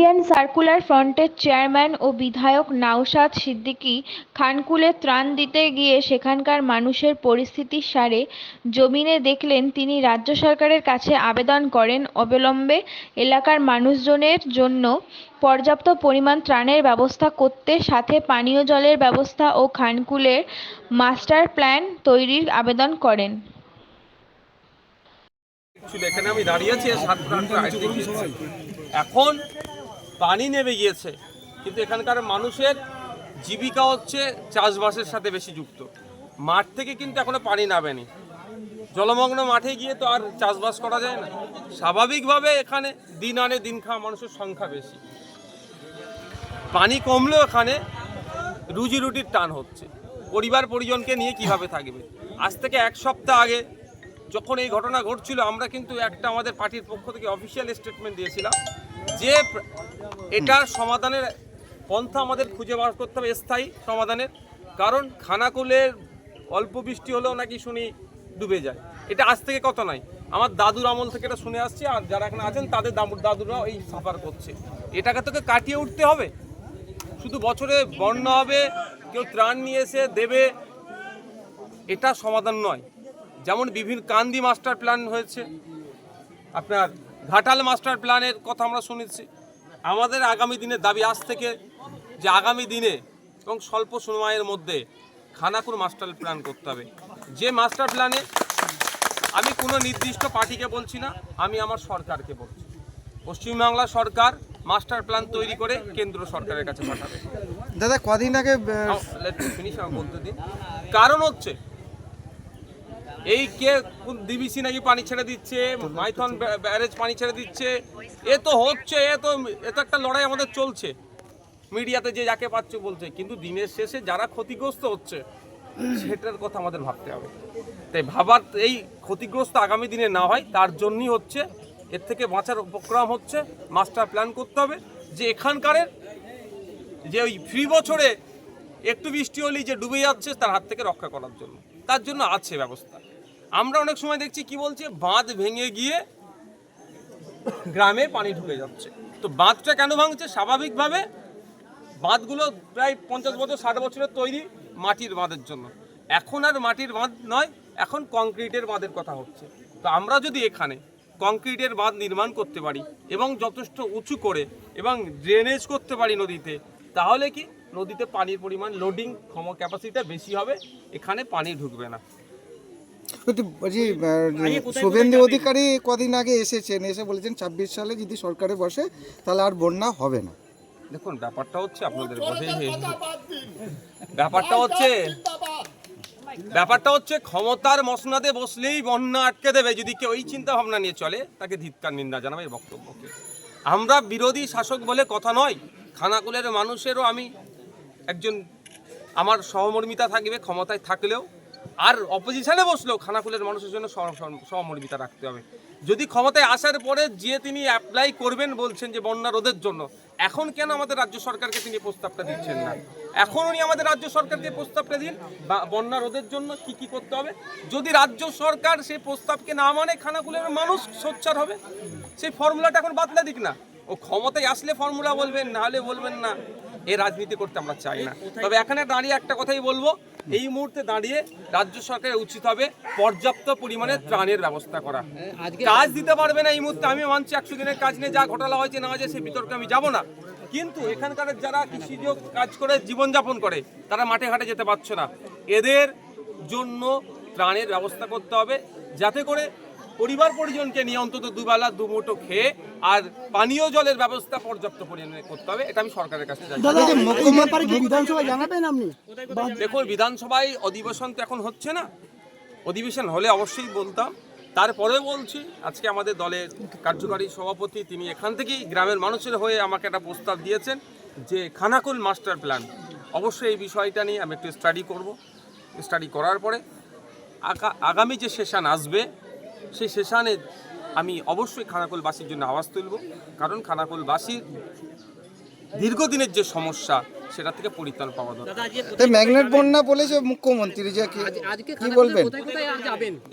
Indian secular ফ্রন্টের chairman ও বিধায়ক নওশাদ সিদ্দিকী খানকুলে ত্রাণ দিতে গিয়ে সেখানকার মানুষের পরিস্থিতির সারে। জমিনে দেখলেন তিনি রাজ্য সরকারের কাছে আবেদন করেন অবিলম্বে এলাকার মানুষজনের জন্য পর্যাপ্ত পরিমাণ ত্রাণের ব্যবস্থা করতে, সাথে পানীয় জলের ব্যবস্থা ও খানকুলের মাস্টার প্ল্যান তৈরির আবেদন করেন। এখানে পানি নেমে গিয়েছে, কিন্তু এখানকার মানুষের জীবিকা হচ্ছে চাষবাসের সাথে বেশি যুক্ত। মাঠ থেকে কিন্তু এখনও পানি নামেনি। জলমগ্ন মাঠে গিয়ে তো আর চাষবাস করা যায় না। স্বাভাবিকভাবে এখানে দিন আনে দিন খাওয়া মানুষের সংখ্যা বেশি। পানি কমলেও এখানে রুজি রুটির টান হচ্ছে। পরিবার পরিজনকে নিয়ে কীভাবে থাকবে? আজ থেকে এক সপ্তাহ আগে যখন এই ঘটনা ঘটছিল, আমরা কিন্তু একটা আমাদের পার্টির পক্ষ থেকে অফিসিয়াল স্টেটমেন্ট দিয়েছিলাম। যে এটার সমাধানের পন্থা আমাদের খুঁজে বার করতে হবে, স্থায়ী সমাধানের। কারণ খানাকুলের অল্প বৃষ্টি হলেও নাকি শুনি ডুবে যায়। এটা আজ থেকে কত নয়। আমার দাদুর আমল থেকে এটা শুনে আসছি, আর যারা এখানে আছেন, তাদের দাদুরাও এই সাফার করছে। এটাকে তোকে কাটিয়ে উঠতে হবে। শুধু বছরে বন্যা হবে, কেউ ত্রাণ নিয়ে এসে দেবে, এটা সমাধান নয়। যেমন বিভিন্ন কান্দি মাস্টার প্ল্যান হয়েছে। আপনার ঘাটাল মাস্টার প্ল্যানের কথা আমরা শুনেছি। আমাদের আগামী দিনের দাবি আজ থেকে যে আগামী দিনে এবং স্বল্প সময়ের মধ্যে খানাকুর মাস্টার প্ল্যান করতে হবে। যে মাস্টার প্ল্যানে আমি কোনো নির্দিষ্ট পার্টিকে বলছি না আমি আমার সরকারকে বলছি। পশ্চিমবাংলা সরকার মাস্টার প্ল্যান তৈরি করে কেন্দ্র সরকারের কাছে পাঠাবে। দাদা কদিন আগে আমার বলতে দিন। কারণ হচ্ছে এই কে ডিবিসি নাকি পানি ছেড়ে দিচ্ছে? মাইথন ব্যারেজ পানি ছেড়ে দিচ্ছে। এ তো হচ্ছে, এ তো এ তো একটা লড়াই আমাদের চলছে। মিডিয়াতে যে যাকে পাচ্ছে বলছে। কিন্তু দিনের শেষে যারা ক্ষতিগ্রস্ত হচ্ছে, সেটার কথা আমাদের ভাবতে হবে। তাই ভাবার এই ক্ষতিগ্রস্ত আগামী দিনে না হয়, তার জন্যই হচ্ছে, এর থেকে বাঁচার উপক্রম হচ্ছে, মাস্টার প্ল্যান করতে হবে যে এখানকারের যে ওই ফ্রি বছরে একটু বৃষ্টি হলেই যে ডুবে যাচ্ছে, তার হাত থেকে রক্ষা করার জন্য। তার জন্য আছে ব্যবস্থা। আমরা অনেক সময় দেখছি কি বলছে? বাঁধ ভেঙে গিয়ে গ্রামে পানি ঢুকে যাচ্ছে। তো বাঁধটা কেন ভাঙছে? স্বাভাবিকভাবে বাঁধগুলো প্রায় পঞ্চাশ বছর, ষাট বছরের তৈরি মাটির বাঁধের জন্য। এখন আর মাটির বাঁধ নয়, এখন কংক্রিটের বাঁধের কথা হচ্ছে। তো আমরা যদি এখানে কংক্রিটের বাঁধ নির্মাণ করতে পারি এবং যথেষ্ট উঁচু করে এবং ড্রেনেজ করতে পারি নদীতে, তাহলে কি নদীতে পানির পরিমাণ লোডিং ক্ষম ক্যাপাসিটিটা বেশি হবে? এখানে পানি ঢুকবে না। বলছি, বলছি শুভেন্দু অধিকারী কদিন আগে এসেছেন এসে বলেছেন ছাব্বিশ সালে যদি সরকারে বসে তাহলে আর বন্যা হবে না। দেখুন ব্যাপারটা হচ্ছে আপনাদের কথা ব্যাপারটা হচ্ছে ব্যাপারটা হচ্ছে ক্ষমতার মসনাদে বসলেই বন্যা আটকে দেবে। যদি কেউ এই চিন্তা ভাবনা নিয়ে চলে তাকে ধিৎকার নিন্দা জানাবে এই বক্তব্যকে আমরা বিরোধী শাসক বলে কথা নয় খানাকুলের মানুষেরও আমি একজন আমার সহমর্মিতা থাকবে ক্ষমতায় থাকলেও আর অপোজিশনে বসলেও খানাকুলের মানুষের জন্য সহ- সহ- সহমর্মিতা রাখতে হবে। যদি ক্ষমতায় আসার পরে যে তিনি অ্যাপ্লাই করবেন বলছেন যে বন্যা রোধের জন্য, এখন কেন আমাদের রাজ্য সরকারকে তিনি প্রস্তাবটা দিচ্ছেন না? এখন উনি আমাদের রাজ্য সরকারকে প্রস্তাবটা দিন, বা- বন্যা রোধের জন্য কি কি করতে হবে? যদি রাজ্য সরকার সেই প্রস্তাবকে না মানে খানাকুলের মানুষ সোচ্চার হবে, সেই ফর্মুলাটা এখন বাতলা দিক না। ও ক্ষমতায় আসলে ফর্মুলা বলবেন, না হলে বলবেন না। এই রাজনীতি করতে আমরা চাই না। তবে এখানে দাঁড়িয়ে একটা কথাই বলব এই মুহূর্তে দাঁড়িয়ে রাজ্য সরকারের উচিত হবে পর্যাপ্ত পরিমাণে ত্রাণের ব্যবস্থা করা। কাজ দিতে পারবে না এই মুহূর্তে আমি মানছি একশো দিনের কাজ নিয়ে যা ঘটনা হয়েছে না হয়েছে সে বিতর্কে আমি যাব না। কিন্তু এখানকার যারা কৃষিজ কাজ করে জীবনযাপন করে তারা মাঠে ঘাটে যেতে পারছে না। এদের জন্য ত্রাণের ব্যবস্থা করতে হবে যাতে করে পরিবার পরিজনকে নিয়ে অন্তত দুবেলা দুমুঠো খেয়ে আর পানীয় জলের ব্যবস্থা পর্যাপ্ত পরিমাণে করতে হবে এটা আমি সরকারের কাছে জানাবেন আপনি? দেখুন বিধানসভায় অধিবেশন তো এখন হচ্ছে না। অধিবেশন হলে অবশ্যই বলতাম। তারপরে বলছি আজকে আমাদের দলের কার্যকারী সভাপতি তিনি এখান থেকেই গ্রামের মানুষের হয়ে আমাকে একটা প্রস্তাব দিয়েছেন যে খানাকুল মাস্টার প্ল্যান। অবশ্যই এই বিষয়টা নিয়ে আমি একটু স্টাডি করব। স্টাডি করার পরে আগা- আগামী যে সেশন আসবে সেই সেশানে আমি অবশ্যই খানাকুলবাসীর জন্য আওয়াজ তুলব কারণ খানাকুলবাসীর দীর্ঘদিনের যে সমস্যা সেটা থেকে পরিত্রাণ পাওয়া দরকার। ম্যাগনেট বন্যা বলেছে মুখ্যমন্ত্রী যে কি বলবেন?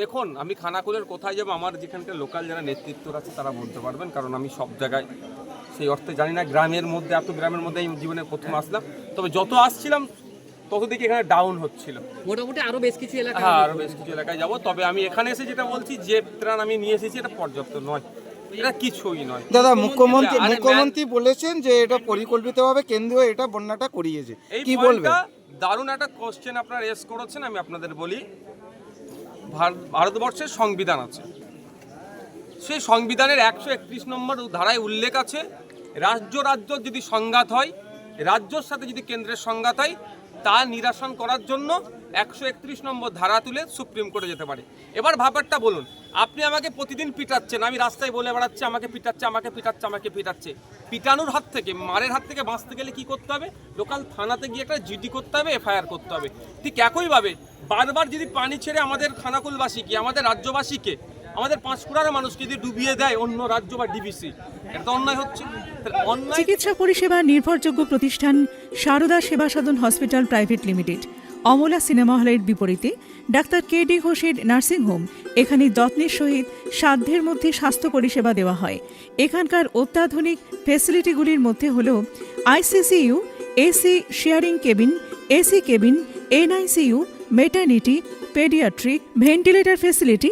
দেখুন আমি খানাকুলের কোথায় যাব আমার যেখানকার লোকাল যারা নেতৃত্ব আছে তারা বলতে পারবেন কারণ আমি সব জায়গায় সেই অর্থে জানি না গ্রামের মধ্যে এত গ্রামের মধ্যে এই জীবনে প্রথম আসলাম। তবে যত আসছিলাম তত দেখি এখানে ডাউন হচ্ছিল। মোটামুটি আরও বেশ কিছু এলাকা হ্যাঁ আরও বেশ কিছু এলাকায় যাব। তবে আমি এখানে এসে যেটা বলছি যে ত্রাণ আমি নিয়ে এসেছি এটা পর্যাপ্ত নয়। এটা কিছুই নয়। দাদা মুখ্যমন্ত্রী মুখ্যমন্ত্রী বলেছেন যে এটা পরিকল্পিতভাবে কেন্দ্রীয় এটা বন্যাটা করিয়েছে। কি বলবেন? দারুণ একটা কোশ্চেন আপনারা এস করেছেন আমি আপনাদের বলি। ভারতবর্ষের সংবিধান আছে। সেই সংবিধানের একশো একত্রিশ নম্বর ধারায় উল্লেখ আছে রাজ্য রাজ্য যদি সংঘাত হয় রাজ্যর সাথে যদি কেন্দ্রের সংঘাত হয় তা নিরাসন করার জন্য একশো একত্রিশ নম্বর ধারা তুলে সুপ্রিম কোর্টে যেতে পারে। এবার ব্যাপারটা বলুন, আপনি আমাকে প্রতিদিন পিটাচ্ছেন, আমি রাস্তায় বলে বেড়াচ্ছি, আমাকে পিটাচ্ছে আমাকে পিটাচ্ছে আমাকে পিটাচ্ছে। পিটানোর হাত থেকে, মারের হাত থেকে বাঁচতে গেলে কি করতে হবে? লোকাল থানাতে গিয়ে একটা জিডি করতে হবে এফআইআর করতে হবে। ঠিক একইভাবে বারবার যদি পানি ছেড়ে আমাদের খানাকুলবাসীকে, আমাদের রাজ্যবাসীকে আমাদের পাঁশকুড়ার মানুষকে যদি ডুবিয়ে দেয় অন্য রাজ্য বা ডিবিসি এটা তো অন্যায় হচ্ছে। চিকিৎসা পরিষেবা নির্ভরযোগ্য প্রতিষ্ঠান Sarada Seva Sadan hospital private limited. Amala cinema হলের বিপরীতে ডাক্তার কে ডি ঘোষের নার্সিংহোম এখানে যত্নের সহিত সাধ্যের মধ্যে স্বাস্থ্য পরিষেবা দেওয়া হয়। এখানকার অত্যাধুনিক ফেসিলিটিগুলির মধ্যে হল ICCU AC sharing cabin AC cabin NICU maternity paediatric ventilator facility